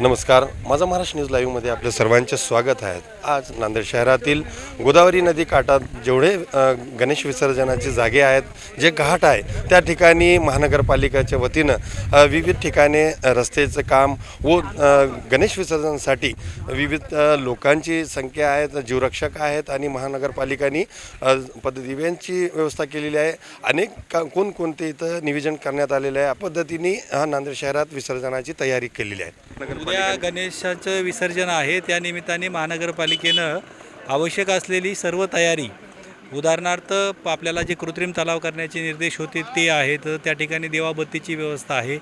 नमस्कार माझा महाराष्ट्र न्यूज लाईव्हमध्ये आपल्या सर्वांचे स्वागत आहे. आज नांदेड शहरातील गोदावरी नदी काठात जेवढे गणेश विसर्जनाचे जागे आहेत जे घाट आहे त्या ठिकाणी महानगरपालिकेच्या वतीनं विविध ठिकाणी रस्त्याचं काम व गणेश विसर्जनासाठी विविध लोकांची संख्या आहेत जीवरक्षक आहेत आणि महानगरपालिकांनी पद्धतीव्यांची व्यवस्था केलेली आहे. अनेक का कोणकोणते इथं नियोजन करण्यात आलेलं आहे या पद्धतीने हा नांदेड शहरात विसर्जनाची तयारी केलेली आहे. उद्या गणेशाचं विसर्जन आहे. त्या निमित्ताने महानगरपालिकेनं आवश्यक असलेली सर्व तयारी उदाहरणार्थ आपल्याला जे कृत्रिम तलाव करण्याचे निर्देश होते ते आहेत. त्या ठिकाणी देवाबत्तीची व्यवस्था आहे.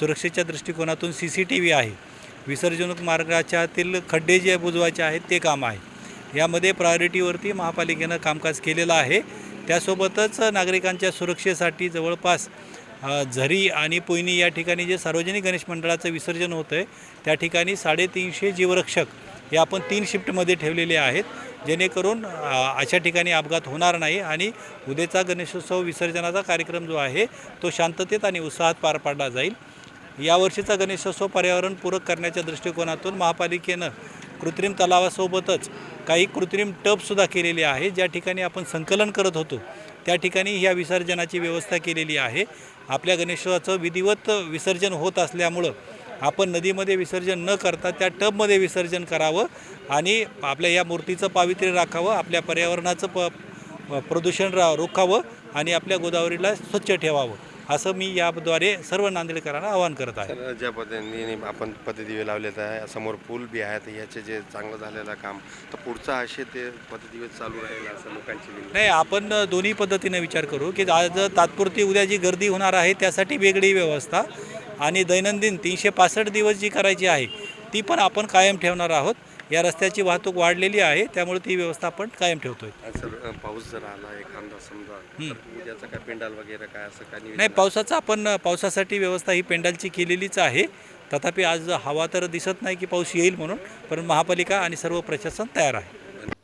सुरक्षेच्या दृष्टिकोनातून सी सी टी व्ही आहे. विसर्जनक मार्गाच्यातील खड्डे जे बुजवायचे आहेत ते काम आहे. यामध्ये प्रायोरिटीवरती महापालिकेनं कामकाज केलेलं आहे. त्यासोबतच नागरिकांच्या सुरक्षेसाठी जवळपास झरी आणि पोयनी या ठिकाणी जे सार्वजनिक गणेश मंडळाचं विसर्जन होतं आहे त्या ठिकाणी साडेतीनशे जीवरक्षक हे आपण तीन शिफ्टमध्ये ठेवलेले आहेत जेणेकरून अशा ठिकाणी अपघात होणार नाही आणि उद्याचा गणेशोत्सव विसर्जनाचा कार्यक्रम जो आहे तो शांततेत आणि उत्साहात पार पाडला जाईल. यावर्षीचा गणेशोत्सव पर्यावरणपूरक करण्याच्या दृष्टिकोनातून महापालिकेनं कृत्रिम तलावासोबतच काही कृत्रिम टबसुद्धा केलेले आहे ज्या ठिकाणी आपण संकलन करत होतो. त्या ठिकाणी ह्या विसर्जनाची व्यवस्था केलेली आहे. आपल्या गणेशोत्सवाचं विधिवत विसर्जन होत असल्यामुळं आपण नदीमध्ये विसर्जन न करता त्या टबमध्ये विसर्जन करावं आणि आपल्या या मूर्तीचं पावित्र्य राखावं आपल्या पर्यावरणाचं प प्रदूषण रा रोखावं आणि आपल्या गोदावरीला स्वच्छ ठेवावं. असं मी याद्वारे सर्व नांदेडकरांना आवाहन करत आहे. तर ज्या पद्धतीने आपण पद्धतीवे लावलेत आहे समोर पूल बी आहेत याचे जे चांगलं झालेलं काम तर पुढचं असे ते पद्धतीवे चालू राहील असं लोकांची विनंती. नाही आपण दोन्ही पद्धतीने विचार करू की आज तात्पुरती उद्या जी गर्दी होणार आहे त्यासाठी वेगळी व्यवस्था आणि दैनंदिन तीनशे पासष्ट दिवस जी करायची आहे ती पण आपण कायम ठेवणार आहोत. या रस्त्याची वाहतूक वाढलेली आहे त्यामुळे ती व्यवस्था आपण कायम ठेवतोय. सर पाऊस जर आला एखादा समजा काय पेंडाल वगैरे काय असं काय नाही पावसाचा आपण पावसासाठी व्यवस्था ही पेंडलची केलेलीच आहे. तथापि आज हवा तर दिसत नाही की पाऊस येईल म्हणून पण महापालिका आणि सर्व प्रशासन तयार आहे.